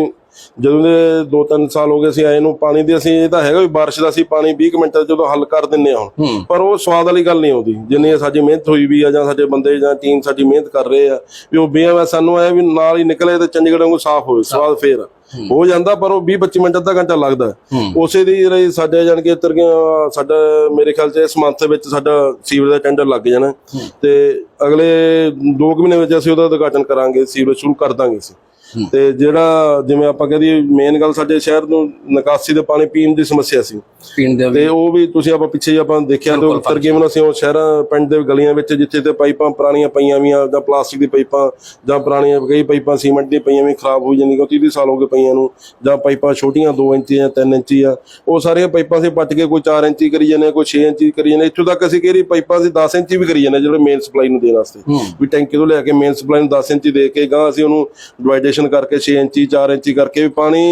ਜਦੋਂ ਦੇ 2-3 ਸਾਲ ਹੋ ਗਏ ਅਸੀਂ ਆਏ ਨੂੰ ਪਾਣੀ ਦੀ ਅਸੀਂ ਇਹ ਤਾਂ ਹੈਗਾ ਵੀ ਬਾਰਿਸ਼ ਦਾ ਅਸੀਂ ਪਾਣੀ 20 ਕੁ ਮਿੰਟਾਂ ਜਦੋਂ ਹੱਲ ਕਰ ਦਿੰਨੇ ਆ ਹੁਣ। ਪਰ ਉਹ ਸਵਾਦ ਵਾਲੀ ਗੱਲ ਨਹੀਂ ਆਉਂਦੀ ਜਿੰਨੀ ਸਾਡੀ ਮਿਹਨਤ ਹੋਈ ਵੀ ਆ ਜਾਂ ਸਾਡੇ ਬੰਦੇ ਜਾਂ ਟੀਮ ਸਾਡੀ ਮਿਹਨਤ ਕਰ ਰਹੇ ਆ ਵੀ ਉਹ ਬੇਆ ਸਾਨੂੰ ਐ ਵੀ ਨਾਲ ਹੀ ਨਿਕਲੇ ਤੇ ਚੰਡੀਗੜ੍ਹ ਵਾਂਗੂ ਸਾਫ਼ ਹੋਵੇ ਸਵਾਦ ਫੇਰ। ਹੋ। ਜਾਂਦਾ ਪਰ ਉਹ 20 25 ਮਿੰਟ ਅੱਧਾ ਘੰਟਾ ਲੱਗਦਾ। ਉਸੇ ਦੀ ਜਿਹੜੀ ਸਾਡੇ ਜਾਨ ਕੇ ਤਰ ਗਿਆ ਸਾਡਾ ਮੇਰੇ ਖਿਆਲ ਚ ਇਸ ਮੰਥ ਵਿੱਚ ਸਾਡਾ ਸੀਵਰੇਜ ਦਾ ਟੈਂਡਰ ਲੱਗ ਜਾਣਾ। ਤੇ ਅਗਲੇ 2 ਮਹੀਨੇ ਵਿੱਚ ਅਸੀਂ ਉਹਦਾ ਉਦਘਾਟਨ ਕਰਾਂਗੇ ਸੀਵਰੇਜ ਸ਼ੁਰੂ ਕਰ ਦਾਂਗੇ ਅਸੀਂ। ਤੇ ਜਿਹੜਾ ਜਿਵੇਂ ਆਪਾਂ ਕਹਦੇ ਮੇਨ ਗੱਲ ਸਾਡੇ ਸ਼ਹਿਰ ਨੂੰ ਨਿਕਾਸੀ ਦੇ ਪਾਣੀ ਪੀਣ ਦੀ ਸਮੱਸਿਆ ਸੀ। ਪੀਣ ਦੇ ਤੇ ਉਹ ਵੀ ਤੁਸੀਂ ਆਪਾਂ ਪਿੱਛੇ ਹੀ ਆਪਾਂ ਦੇਖਿਆ ਤੇ ਬਿਲਕੁਲ ਤਕਰੀਬਨ ਅਸੀਂ ਉਹ ਸ਼ਹਿਰਾਂ ਪਿੰਡ ਦੇ ਗਲੀਆਂ ਵਿੱਚ ਜਿੱਥੇ ਤੇ ਪਾਈਪਾਂ ਪੁਰਾਣੀਆਂ ਪਈਆਂ ਵੀਆਂ ਜਾਂ ਪਲਾਸਟਿਕ ਦੀ ਪਾਈਪਾਂ ਜਾਂ ਪੁਰਾਣੀਆਂ ਕਈ ਪਾਈਪਾਂ ਸੀਮੈਂਟ ਦੀਆਂ ਪਈਆਂ ਵੀ ਖਰਾਬ ਹੋਈ ਜਾਂਦੀਆਂ 30 ਸਾਲ ਹੋ ਗਏ ਪਈਆਂ ਨੂੰ ਜਾਂ ਪਾਈਪਾਂ ਛੋਟੀਆਂ 2 ਇੰਚੀ ਜਾਂ 3 ਇੰਚੀ ਆ ਉਹ ਸਾਰੀਆਂ ਪਾਈਪਾਂ ਅਸੀਂ ਪੱਟ ਕੇ ਕੋਈ 4 ਇੰਚੀ ਕਰੀ ਜਾਂਦੇ ਕੋਈ 6 ਇੰਚੀ ਕਰੀ ਜਾਂਦੇ ਇੱਥੋਂ ਤੱਕ ਅਸੀਂ ਕਿਹੜੀ ਪਾਈਪਾਂ ਅਸੀਂ 10 ਇੰਚੀ ਵੀ ਕਰੀ ਜਾਂਦੇ ਜਿਹੜੇ ਮੇਨ ਸਪਲਾਈ ਨੂੰ ਦੇਣ ਵਾਸਤੇ। ਹੂੰ। ਵੀ ਟੈਂਕੀ ਤੋਂ ਲੈ ਕੇ ਮੇਨ ਸਪਲਾਈ ਨੂੰ 10 ਇੰਚੀ ਦੇ ਕੇ ਗਾਂ ਅਸੀਂ ਉਹਨੂੰ ਡਿਵਾਈਡੇਸ਼ਨ ਕਰਕੇ 6 ਇੰਚੀ 4 ਇੰਚੀ ਕਰਕੇ ਵੀ ਪਾਣੀ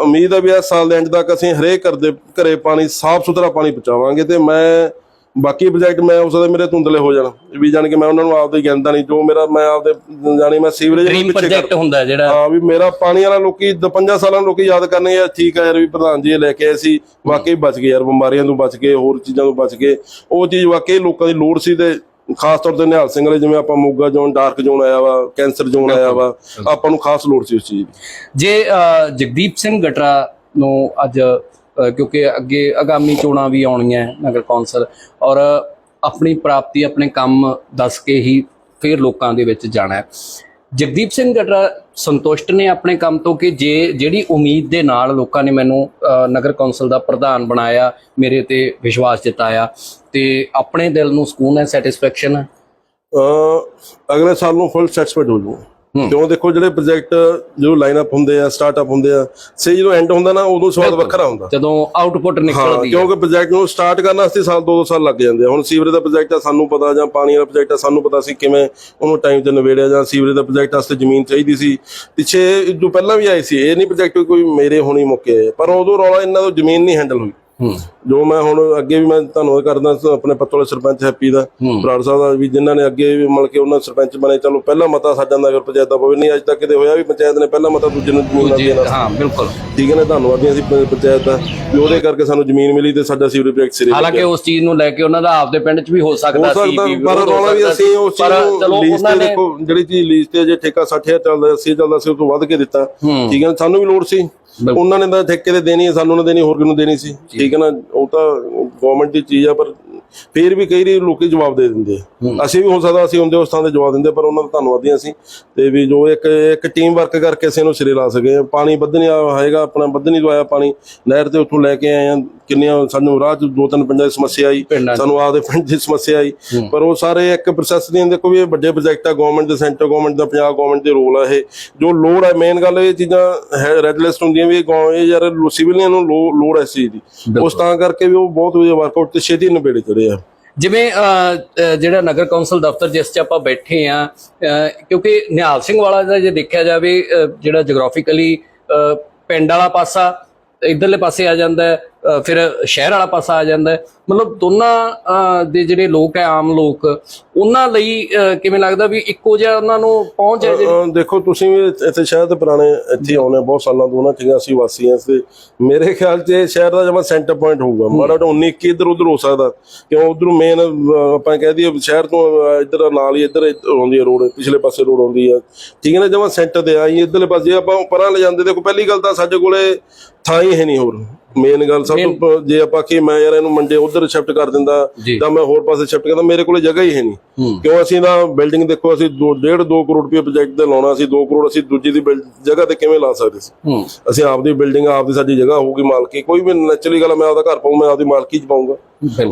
ਉਮੀਦ ਹੈ ਵੀ ਇਸ ਸਾਲ ਦੇ ਐਂਡ ਤੱਕ ਅਸੀਂ ਹਰੇਕ ਘਰ ਦੇ ਘਰੇ ਪਾਣੀ ਸਾਫ਼ ਸੁਥਰਾ ਪਾਣੀ ਪਹੁੰਚਾਵਾਂਗੇ ਤੇ ਮੈਂ ਬਾਕੀ ਪ੍ਰੋਜੈਕਟ ਮੈਂ ਉਸ ਦੇ ਮੇਰੇ ਧੁੰਦਲੇ ਹੋ ਜਾਣ ਵੀ ਜਾਣ ਕੇ ਮੈਂ ਉਹਨਾਂ ਨੂੰ ਆਪਦੇ ਗਿਣਦਾ ਨਹੀਂ ਜੋ ਮੇਰਾ ਮੈਂ ਆਪਦੇ ਜਾਣੀ ਮੈਂ ਸੀਵਰੇਜ ਡ੍ਰੀਮ ਪਿੱਛੇ ਪ੍ਰੋਜੈਕਟ ਹੁੰਦਾ ਜਿਹੜਾ ਹਾਂ ਵੀ ਮੇਰਾ ਪਾਣੀ ਵਾਲਾ ਲੋਕੀ 5 ਸਾਲਾਂ ਨੂੰ ਲੋਕੀ ਯਾਦ ਕਰਨਗੇ ਯਾਰ ਠੀਕ ਹੈ ਯਾਰ ਵੀ ਪ੍ਰਧਾਨ ਜੀ ਇਹ ਲੈ ਕੇ ਆਏ ਸੀ ਵਾਕਈ ਬਚ ਗਏ ਯਾਰ ਬਿਮਾਰੀਆਂ ਤੋਂ ਬਚ ਗਏ ਹੋਰ ਚੀਜ਼ਾਂ ਤੋਂ ਬਚ ਗਏ ਉਹ ਚੀਜ਼ ਵਾਕਈ ਲੋਕਾਂ ਦੀ ਲੋੜ ਸੀ ਤੇ ਖਾਸ ਤੌਰ ਤੇ ਨਿਹਾਲ ਸਿੰਘ ਵਾਲੇ ਜਿਵੇਂ ਆਪਾਂ ਮੋਗਾ ਜ਼ੋਨ ਡਾਰਕ ਜ਼ੋਨ ਆਇਆ ਵਾ ਕੈਂਸਰ ਜ਼ੋਨ ਆਇਆ ਵਾ ਆਪਾਂ ਨੂੰ ਖਾਸ ਲੋੜ ਸੀ ਉਸ ਚੀਜ਼ ਦੀ। ਜੇ ਜਗਦੀਪ ਸਿੰਘ ਗਟਰਾ ਨੂੰ ਅੱਜ ਕਿਉਂਕਿ ਅੱਗੇ ਆਗਾਮੀ ਚੋਣਾਂ ਵੀ ਆਉਣੀਆਂ ਨਗਰ ਕੌਂਸਲ ਔਰ ਆਪਣੀ ਪ੍ਰਾਪਤੀ ਆਪਣੇ ਕੰਮ ਦੱਸ ਕੇ ਹੀ ਫਿਰ ਲੋਕਾਂ ਦੇ ਵਿੱਚ ਜਾਣਾ ਜਗਦੀਪ ਸਿੰਘ ਗਟਰਾ ਸੰਤੁਸ਼ਟ ਨੇ ਆਪਣੇ ਕੰਮ ਤੋਂ ਕਿ ਜੇ ਜਿਹੜੀ ਉਮੀਦ ਦੇ ਨਾਲ ਲੋਕਾਂ ਨੇ ਮੈਨੂੰ ਨਗਰ ਕੌਂਸਲ ਦਾ ਪ੍ਰਧਾਨ ਬਣਾਇਆ, ਮੇਰੇ ਤੇ ਵਿਸ਼ਵਾਸ ਜਤਾਇਆ, ਤੇ ਆਪਣੇ ਦਿਲ ਨੂੰ ਸਕੂਨ ਹੈ ਸੈਟੀਸਫੈਕਸ਼ਨ ਹੈ? ਅਗਲੇ ਸਾਲ ਨੂੰ ਫੁੱਲ ਸੈਟੀਸਫਾਈਡ ਹੋ ਜਾਊਗਾ। ਕਿਉਂ ਦੇਖੋ ਜਿਹੜੇ ਪ੍ਰੋਜੈਕਟ ਜੋ ਲਾਈਨ ਅਪ ਹੁੰਦੇ ਆ ਸਟਾਰਟ ਅਪ ਹੁੰਦੇ ਆ ਸੇ ਜਦੋਂ ਐਂਡ ਹੁੰਦਾ ਨਾ ਉਦੋਂ ਸਵਾਦ ਵੱਖਰਾ ਹੁੰਦਾ। ਜਦੋਂ ਆਊਟਪੁੱਟ ਨਿਕਲਦੀ ਹੈ ਕਿਉਂਕਿ ਪ੍ਰੋਜੈਕਟ ਨੂੰ ਸਟਾਰਟ ਕਰਨ ਵਾਸਤੇ ਸਾਲ ਦੋ ਦੋ ਸਾਲ ਲੱਗ ਜਾਂਦੇ ਆ। ਹੁਣ ਸੀਵਰੇਜ ਦਾ ਪ੍ਰੋਜੈਕਟ ਆ ਸਾਨੂੰ ਪਤਾ ਜਾਂ ਪਾਣੀ ਵਾਲਾ ਪ੍ਰੋਜੈਕਟ ਆ ਸਾਨੂੰ ਪਤਾ ਸੀ ਕਿਵੇਂ ਉਹਨੂੰ ਟਾਈਮ ਤੇ ਨਿਬੇੜਿਆ ਜਾਂ ਸੀਵਰੇਜ ਦਾ ਪ੍ਰੋਜੈਕਟ ਵਾਸਤੇ ਜ਼ਮੀਨ ਚਾਹੀਦੀ ਸੀ। ਪਿੱਛੇ ਜੋ ਪਹਿਲਾਂ ਵੀ ਆਏ ਸੀ ਇਹ ਨਹੀਂ ਪ੍ਰੋਜੈਕਟ ਕੋਈ ਮੇਰੇ ਹੋਣੀ ਮੁੱਕੇ ਪਰ ਉਦੋਂ ਰੌਲਾ ਇਹਨਾਂ ਤੋਂ ਜ਼ਮੀਨ ਨਹੀਂ ਹੈਂਡਲ ਹੋਈ। ਜੋ ਮੈਂ ਹੁਣ ਅੱਗੇ ਵੀ ਮੈਂ ਧੰਨਵਾਦ ਕਰਦਾ ਆਪਣੇ ਪੱਤੋਲੇ ਸਰਪੰਚ ਹੈਪੀ ਦਾ। ਬਰਾੜ ਸਾਹਿਬ ਦਾ ਵੀ ਜਿਨ੍ਹਾਂ ਨੇ ਅੱਗੇ ਵੀ ਮਿਲ ਕੇ ਉਹਨਾਂ ਸਰਪੰਚ ਬਣੇ ਚਲੋ ਪਹਿਲਾ ਮਤਾ ਸਾਡਾ ਨਗਰ ਪੰਚਾਇਤ ਦਾ ਪਵੇ ਨਹੀਂ ਅੱਜ ਤੱਕ ਕਿਤੇ ਹੋਇਆ ਵੀ ਪੰਚਾਇਤ ਨੇ ਪਹਿਲਾ ਮਤਾ ਦੂਜੇ ਨੂੰ ਜ਼ਮੀਨ ਦੇਣਾ ਹਾਂ ਬਿਲਕੁਲ। ਠੀਕ ਹੈ ਨਾ ਧੰਨਵਾਦੀ ਅਸੀਂ ਪੰਚਾਇਤ ਦਾ ਵੀ ਉਹਦੇ ਕਰਕੇ ਸਾਨੂੰ ਜ਼ਮੀਨ ਮਿਲੀ ਤੇ ਸਾਡਾ ਸੀਵਰੇਜ ਪ੍ਰੋਜੈਕਟ ਸਿਰੇ ਹਾਲਾਂਕਿ ਉਸ ਚੀਜ਼ ਨੂੰ ਲੈ ਕੇ ਉਹਨਾਂ ਦਾ ਆਪਦੇ ਪਿੰਡ 'ਚ ਵੀ ਹੋ ਸਕਦਾ ਸੀ ਪਰ ਰੌਲਾ ਵੀ ਅਸੀਂ ਉਸ ਚੀਜ਼ ਨੂੰ ਲੀਜ਼ ਉਹਨਾਂ ਤੇ ਨੇ ਦੇਖੋ ਜਿਹੜੀ ਚੀਜ਼ ਲੀਜ਼ ਤੇ ਜੇ ਠੇਕਾ 60000 ਚੱਲਦਾ 80 ਚੱਲਦਾ ਸੀ ਉਹ ਤੋਂ ਵੱਧ ਕੇ ਦਿੱਤਾ। ਠੀਕ ਹੈ ਸਾਨੂੰ ਵੀ ਲੋੜ ਸੀ। ਉਹਨਾਂ ਨੇ ਤਾਂ ਠੇਕੇ ਤੇ ਦੇਣੀ ਹੈ ਸਾਨੂੰ ਨਾ ਦੇਣੀ ਹੋਰ ਕਿਹਨੂੰ ਦੇਣੀ ਸੀ? ਠੀਕ ਹੈ ਨਾ ਉਹ ਤਾਂ ਗਵਰਨਮੈਂਟ ਦੀ ਚੀਜ਼ ਆ ਪਰ ਫੇਰ ਵੀ ਕਈ ਵਾਰੀ ਲੋਕੀ ਜਵਾਬ ਦੇ ਦਿੰਦੇ ਅਸੀਂ ਵੀ ਹੋ ਸਕਦਾ ਅਸੀਂ ਹੁੰਦੇ ਉਸ ਥਾਂ ਤੇ ਜਵਾਬ ਦਿੰਦੇ ਪਰ ਉਹਨਾਂ ਦਾ ਧੰਨਵਾਦੀ ਹਾਂ ਅਸੀਂ ਤੇ ਵੀ ਜੋ ਇੱਕ ਇੱਕ ਟੀਮ ਵਰਕ ਕਰਕੇ ਅਸੀਂ ਇਹਨੂੰ ਸਿਰੇ ਲਾ ਸਕੇ। ਪਾਣੀ ਵੱਧਣੀ ਹੈਗਾ ਆਪਣਾ ਵੱਧਣੀ ਤੋਂ ਆਇਆ ਪਾਣੀ ਨਹਿਰ ਤੇ ਉੱਥੋਂ ਲੈ ਕੇ ਆਏ ਆ ਕਿੰਨੀਆਂ ਸਾਨੂੰ ਰਾਹ 'ਚ ਦੋ ਤਿੰਨ ਪਿੰਡਾਂ ਦੀ ਸਮੱਸਿਆ ਆਈ। ਸਾਨੂੰ ਆਪਦੇ ਪਿੰਡ ਦੀ ਸਮੱਸਿਆ ਆਈ। ਪਰ ਉਹ ਸਾਰੇ ਇੱਕ ਪ੍ਰੋਸੈਸ ਦੀਆਂ ਦੇਖੋ ਵੀ ਇਹ ਵੱਡੇ ਪ੍ਰੋਜੈਕਟ ਆ ਗਵਰਨਮੈਂਟ ਦੇ ਸੈਂਟਰ ਗਵਰਨਮੈਂਟ ਦਾ ਪੰਜਾਬ ਗਵਰਨਮੈਂਟ ਦੇ ਰੋਲ ਆ ਇਹ। ਜੋ ਲੋੜ ਹੈ ਮੇਨ ਗੱਲ ਇਹ ਚੀਜ਼ਾਂ ਹੈ ਰੈੱਡ ਲਿਸਟ ਹੁੰਦੀਆਂ ਵੀ ਇਹ ਗੌ- ਇਹ ਯਾਰ ਸਿਵਲੀਅਨ ਨੂੰ ਲੋੜ ਇਸ ਚੀਜ਼ ਦੀ। ਉਸ ਤਾਂ ਕਰਕੇ ਵੀ ਉਹ ਬਹੁਤ ਵਧੀਆ ਵਰਕਆਊਟ ਤੇ ਛੇਤੀ ਨਿਬੇੜੇ ਚੜੇ ਆ। ਜਿਵੇਂ ਜਿਹੜਾ ਨਗਰ ਕੌਂਸਲ ਦਫ਼ਤਰ ਜਿਸ 'ਚ ਆਪਾਂ ਬੈਠੇ ਆ ਕਿਉਂਕਿ ਨਿਹਾਲ ਸਿੰਘ ਵਾਲਾ ਦਾ ਜੇ ਦੇਖਿਆ ਜਾਵੇ ਜਿਹੜਾ ਜੀਓਗ੍ਰਾਫਿਕਲੀ ਪਿੰਡ ਵਾਲਾ ਪਾਸਾ ਇਧਰਲੇ ਪਾਸੇ ਆ ਜਾਂਦਾ ਫਿਰ ਸ਼ਹਿਰ ਵਾਲਾ ਪਾਸਾ ਆ ਜਾਂਦਾ ਹੈ। ਮਤਲਬ ਦੋਨਾਂ ਦੇ ਜਿਹੜੇ ਲੋਕ ਹੈ ਆਮ ਲੋਕ ਉਹਨਾਂ ਲਈ ਕਿਵੇਂ ਲੱਗਦਾ ਵੀ ਇੱਕੋ ਜਿਹਾ ਉਹਨਾਂ ਨੂੰ ਪਹੁੰਚ ਹੈ ਜਿਹੜੀ ਦੇਖੋ ਤੁਸੀਂ ਵੀ ਇੱਥੇ ਸ਼ਹਿਰ ਦੇ ਪੁਰਾਣੇ ਇੱਥੇ ਆਉਣੇ ਆ ਬਹੁਤ ਸਾਲਾਂ ਤੋਂ ਨਾ ਆ ਅਸੀਂ ਵਾਸੀ ਆ ਤੇ ਮੇਰੇ ਖਿਆਲ 'ਚ ਇਹ ਸ਼ਹਿਰ ਦਾ ਜਮਾ ਸੈਂਟਰ ਪੁਆਇੰਟ ਹੋਊਗਾ। ਮਾੜਾ ਮੋਟਾ 19 21 ਇੱਧਰ ਉੱਧਰ ਹੋ ਸਕਦਾ ਕਿਉਂ ਉਧਰੋਂ ਮੇਨ ਆਪਾਂ ਕਹਿ ਦਈਏ ਸ਼ਹਿਰ ਤੋਂ ਇੱਧਰ ਨਾਲ ਹੀ ਇੱਧਰ ਆਉਂਦੀ ਹੈ ਰੋਡ ਪਿਛਲੇ ਪਾਸੇ ਰੋਡ ਆਉਂਦੀ ਆ ਠੀਕ ਹੈ ਨਾ ਜਮਾ ਸੈਂਟਰ ਤੇ ਆਈ ਇੱਧਰਲੇ ਪਾਸੇ ਆਪਾਂ ਪਰਾਂ ਲੈ ਜਾਂਦੇ ਦੇਖੋ ਪਹਿਲੀ ਗੱਲ ਤਾਂ ਸਾਡੇ ਕੋਲੇ ਥਾਂ ਹੀ ਹੈ ਨਹੀਂ ਹੋਰ। ਮੇਨ ਗੱਲ ਸਭ ਤੋਂ ਜੇ ਆਪਾਂ ਕਿ ਮੈਂ ਯਾਰ ਇਹਨੂੰ ਮੰਡੇ ਉਧਰ ਸ਼ਿਫਟ ਕਰ ਦਿੰਦਾ। ਤਾਂ ਮੈਂ ਹੋਰ ਪਾਸੇ ਸ਼ਿਫਟ ਕਰਦਾ ਮੇਰੇ ਕੋਲੇ ਜਗ੍ਹਾ ਹੀ ਹੈ ਨਹੀਂ। ਕਿਉਂ ਅਸੀਂ ਨਾ ਬਿਲਡਿੰਗ ਦੇਖੋ ਅਸੀਂ 1.5 2 ਕਰੋੜ ਰੁਪਏ ਪ੍ਰੋਜੈਕਟ ਤੇ ਲਾਉਣਾ ਸੀ 2 ਕਰੋੜ ਅਸੀਂ ਦੂਜੀ ਦੀ ਜਗ੍ਹਾ ਤੇ ਕਿਵੇਂ ਲਾ ਸਕਦੇ ਸੀ? ਅਸੀਂ ਆਪਦੀ ਬਿਲਡਿੰਗ ਆਪਦੀ ਸਾਡੀ ਜਗ੍ਹਾ ਹੋਊਗੀ ਮਾਲਕੀ ਕੋਈ ਵੀ ਨੈਚੁਰਲੀ ਗੱਲ ਮੈਂ ਆਪਦਾ ਘਰ ਪਾਉਂ ਮੈਂ ਆਪਦੀ ਮਾਲਕੀ ਚ ਪਾਉਂਗਾ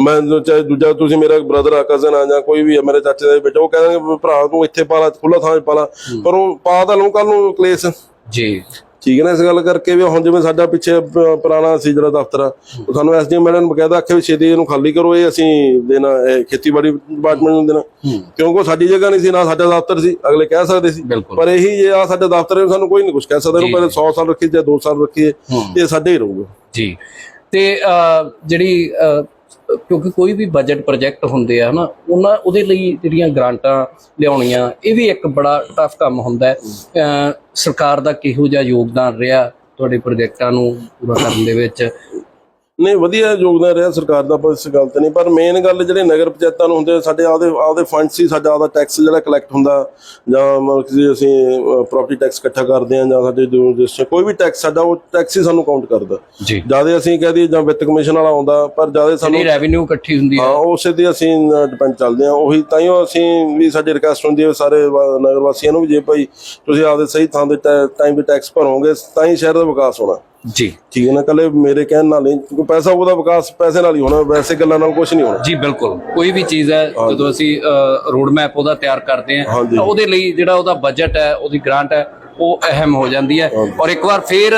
ਮੈਂ ਚਾਹੇ ਦੂਜਾ ਤੁਸੀਂ ਮੇਰਾ ਬ੍ਰਦਰ ਆ ਕਜ਼ਨ ਆ ਜਾਂ ਕੋਈ ਵੀ ਆ ਮੇਰੇ ਚਾਚੇ ਦਾ ਬੇਟਾ ਉਹ ਕਹਿੰਦੇ ਭਰਾ ਤੂੰ ਇੱਥੇ ਪਾ ਲਾ ਖੁੱਲਾ ਥਾਂ 'ਚ ਪਾ ਲਾ। ਪਰ ਉਹ ਪਾ ਤਾਂ ਲਊ ਕੱਲ ਨੂੰ ਕਲੇਸ਼। ਜੀ। ਠੀਕ ਹੈ ਨਾ ਇਸ ਗੱਲ ਕਰਕੇ ਵੀ ਹੁਣ ਜਿਵੇਂ ਸਾਡਾ ਪਿੱਛੇ ਪੁਰਾਣਾ ਸੀ ਜਿਹੜਾ ਦਫ਼ਤਰ ਆ ਉਹ ਸਾਨੂੰ ਐਸਡੀਐਮ ਮੈਡਮ ਨੇ ਬਕਾਇਦਾ ਆਖਿਆ ਵੀ ਛੇਤੀ ਇਹਨੂੰ ਖਾਲੀ ਕਰੋ ਇਹ ਅਸੀਂ ਦੇਣਾ ਖੇਤੀਬਾੜੀ ਡਿਪਾਰਟਮੈਂਟ ਨੂੰ ਦੇਣਾ। ਕਿਉਂਕਿ ਸਾਡੀ ਜਗ੍ਹਾ ਨਹੀਂ ਸੀ ਨਾ ਸਾਡਾ ਦਫ਼ਤਰ ਸੀ ਅਗਲੇ ਕਹਿ ਸਕਦੇ ਸੀ। ਪਰ ਇਹੀ ਜੇ ਆ ਸਾਡਾ ਦਫ਼ਤਰ ਹੈ ਸਾਨੂੰ ਕੋਈ ਨਹੀਂ ਕੁਝ ਕਹਿ ਸਕਦਾ ਇਹਨੂੰ ਪਹਿਲੇ 100 ਸਾਲ ਰੱਖੀ ਜਾਂ 2 ਸਾਲ ਰੱਖੀਏ। ਇਹ ਸਾਡੇ ਹੀ ਰਹੂਗਾ। ਜੀ। ਤੇ ਜਿਹੜੀ ਕਿਉਂਕਿ ਕੋਈ ਵੀ ਬਜਟ ਪ੍ਰੋਜੈਕਟ ਹੁੰਦੇ ਆ ਹਨਾ ਉਹਨਾਂ ਉਹਦੇ ਲਈ ਜਿਹੜੀਆਂ ਗ੍ਰਾਂਟਾਂ ਲਿਆਉਣੀਆਂ ਇਹ ਵੀ ਇੱਕ ਬੜਾ ਟਫ ਕੰਮ ਹੁੰਦਾ ਹੈ। ਅਹ, ਸਰਕਾਰ ਦਾ ਕਿਹੋ ਜਿਹਾ ਯੋਗਦਾਨ ਰਿਹਾ ਤੁਹਾਡੇ ਪ੍ਰੋਜੈਕਟਾਂ ਨੂੰ ਪੂਰਾ ਕਰਨ ਦੇ ਵਿੱਚ? ਨਹੀਂ ਵਧੀਆ ਯੋਗਦਾਨ ਰਿਹਾ ਸਰਕਾਰ ਦਾ ਪਰ ਇਸ ਗੱਲ ਤੇ ਨਹੀਂ। ਪਰ ਮੇਨ ਗੱਲ ਜਿਹੜੇ ਨਗਰ ਪੰਚਾਇਤਾਂ ਨੂੰ ਹੁੰਦੇ ਸਾਡੇ ਆਪਦੇ ਆਪਦੇ ਫੰਡ ਸੀ ਸਾਡਾ ਆਪਦਾ ਟੈਕਸ ਜਿਹੜਾ ਕਲੈਕਟ ਹੁੰਦਾ ਜਾਂ ਮਤਲਬ ਕਿ ਅਸੀਂ ਪ੍ਰਾਪਰਟੀ ਟੈਕਸ ਇਕੱਠਾ ਕਰਦੇ ਹਾਂ ਜਾਂ ਸਾਡੇ ਜਿਸ ਕੋਈ ਵੀ ਟੈਕਸ ਸਾਡਾ ਉਹ ਟੈਕਸ ਹੀ ਸਾਨੂੰ ਕਾਊਂਟ ਕਰਦਾ। ਜ਼ਿਆਦਾ ਅਸੀਂ ਕਹਦੇ ਜਾਂ ਵਿੱਤ ਕਮਿਸ਼ਨ ਵਾਲਾ ਆਉਂਦਾ ਪਰ ਜ਼ਿਆਦਾ ਸਾਨੂੰ ਰੈਵਨਿਊ ਇਕੱਠੀ ਹੁੰਦੀ ਹਾਂ। ਹੈ ਉਸੇ ਦੀ ਅਸੀਂ ਡਿਪੈਂਡ ਚੱਲਦੇ ਹਾਂ। ਉਹੀ ਤਾਂ ਹੀ ਅਸੀਂ ਵੀ ਸਾਡੀ ਰਿਕਵੈਸਟ ਹੁੰਦੀ ਹੈ ਸਾਰੇ ਨਗਰ ਵਾਸੀਆਂ ਨੂੰ ਵੀ ਜੇ ਭਾਈ ਤੁਸੀਂ ਆਪਦੇ ਸਹੀ ਥਾਂ ਦੇ ਟਾਈਮ ਤੇ ਟੈਕਸ ਭਰੋਗੇ ਤਾਂ ਹੀ ਸ਼ਹਿਰ ਦਾ ਵਿਕਾਸ ਹੋਣਾ। ਜੀ। ਠੀਕ ਹੈ ਨਾ ਕੱਲੇ ਮੇਰੇ ਕਹਿਣ ਨਾਲ ਨਹੀਂ ਕਿਉਂਕਿ ਪੈਸਾ ਉਹਦਾ ਵਿਕਾਸ ਪੈਸੇ ਨਾਲ ਹੀ ਹੋਣਾ ਵੈਸੇ ਗੱਲਾਂ ਨਾਲ ਕੁਝ ਨਹੀਂ ਹੋਣਾ। ਜੀ ਬਿਲਕੁਲ। ਕੋਈ ਵੀ ਚੀਜ਼ ਹੈ ਜਦੋਂ ਅਸੀਂ ਰੋਡ ਮੈਪ ਉਹਦਾ ਤਿਆਰ ਕਰਦੇ ਹਾਂ। ਤਾਂ ਉਹਦੇ ਲਈ ਜਿਹੜਾ ਉਹਦਾ ਬਜਟ ਹੈ ਉਹਦੀ ਗ੍ਰਾਂਟ ਹੈ ਉਹ ਅਹਿਮ ਹੋ ਜਾਂਦੀ ਹੈ। ਔਰ ਇੱਕ ਵਾਰ ਫੇਰ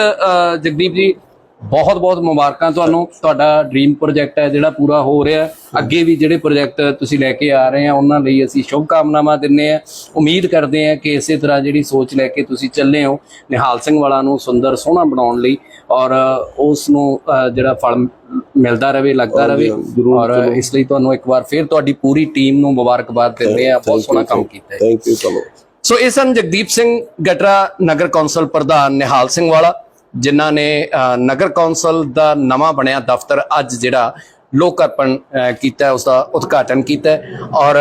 ਜਗਦੀਪ ਜੀ ਬਹੁਤ ਬਹੁਤ ਮੁਬਾਰਕਾਂ ਤੁਹਾਨੂੰ। ਤੁਹਾਡਾ ਡ੍ਰੀਮ ਪ੍ਰੋਜੈਕਟ ਹੈ ਜਿਹੜਾ ਪੂਰਾ ਹੋ ਰਿਹਾ। ਅੱਗੇ ਵੀ ਜਿਹੜੇ ਪ੍ਰੋਜੈਕਟ ਤੁਸੀਂ ਲੈ ਕੇ ਆ ਰਹੇ ਆ ਉਹਨਾਂ ਲਈ ਅਸੀਂ ਸ਼ੁਭ ਕਾਮਨਾਵਾਂ ਦਿੰਨੇ ਆ। ਉਮੀਦ ਕਰਦੇ ਆ ਕਿ ਇਸੇ ਤਰ੍ਹਾਂ ਜਿਹੜੀ ਸੋਚ ਲੈ ਕੇ ਤੁਸੀਂ ਚੱਲੇ ਹੋ ਨਿਹਾਲ ਸਿੰਘ ਵਾਲਾ ਨੂੰ ਸੁੰਦਰ ਸੋਹਣਾ ਬਣਾਉਣ ਲਈ ਔਰ ਉਸ ਨੂੰ ਜਿਹੜਾ ਫਲ ਮਿਲਦਾ ਰਵੇ ਲੱਗਦਾ ਰਵੇ ਜ਼ਰੂਰ, ਔਰ ਇਸ ਲਈ ਤੁਹਾਨੂੰ ਇੱਕ ਵਾਰ ਫਿਰ ਤੁਹਾਡੀ ਪੂਰੀ ਟੀਮ ਨੂੰ ਮੁਬਾਰਕਬਾਦ ਦਿੰਦੇ ਆ। ਬਹੁਤ ਸੋਹਣਾ ਕੰਮ ਕੀਤਾ ਹੈ। ਥੈਂਕ ਯੂ ਚਲੋ ਸੋ ਇਹ ਸਨ ਜਗਦੀਪ ਸਿੰਘ ਗਟਰਾ ਨਗਰ ਕੌਂਸਲ ਪ੍ਰਧਾਨ ਨਿਹਾਲ ਸਿੰਘ ਵਾਲਾ। ਜਿਨ੍ਹਾਂ ਨੇ ਅ, ਨਗਰ ਕੌਂਸਲ ਦਾ ਨਵਾਂ ਬਣਿਆ ਦਫ਼ਤਰ ਅੱਜ ਜਿਹੜਾ ਲੋਕ ਅਰਪਣ ਅ, ਕੀਤਾ ਹੈ, ਉਸ ਦਾ ਉਦਘਾਟਨ ਕੀਤਾ ਹੈ ਔਰ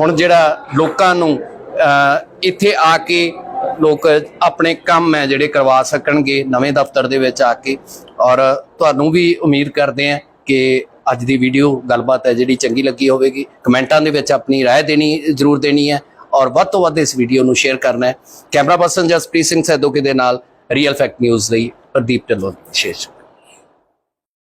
ਹੁਣ ਜਿਹੜਾ ਲੋਕਾਂ ਨੂੰ ਅ, ਇੱਥੇ ਆ ਕੇ ਲੋਕ ਆਪਣੇ ਕੰਮ ਹੈ ਜਿਹੜੇ ਕਰਵਾ ਸਕਣਗੇ ਨਵੇਂ ਦਫ਼ਤਰ ਦੇ ਵਿੱਚ ਆ ਕੇ ਔਰ ਤੁਹਾਨੂੰ ਵੀ ਉਮੀਦ ਕਰਦੇ ਆ ਕਿ ਅੱਜ ਦੀ ਵੀਡੀਓ ਗੱਲਬਾਤ ਹੈ ਜਿਹੜੀ ਚੰਗੀ ਲੱਗੀ ਹੋਵੇਗੀ ਕਮੈਂਟਾਂ ਦੇ ਵਿੱਚ ਆਪਣੀ رائے ਦੇਣੀ ਜ਼ਰੂਰ ਦੇਣੀ ਹੈ ਔਰ ਵੱਧ ਤੋਂ ਵੱਧ ਇਸ ਵੀਡੀਓ ਨੂੰ ਸ਼ੇਅਰ ਕਰਨਾ ਹੈ ਕੈਮਰਾ ਪਰਸਨ ਜਸਪ੍ਰੀਤ ਸਿੰਘ ਸੈਦੋਕੇ ਦੇ ਨਾਲ ਰੀਅਲ ਫੈਕਟ ਨਿਊਜ਼ ਲਈ ਪ੍ਰਦੀਪ ਢਿੱਲੋਂ ਵਿਸ਼ੇਸ਼।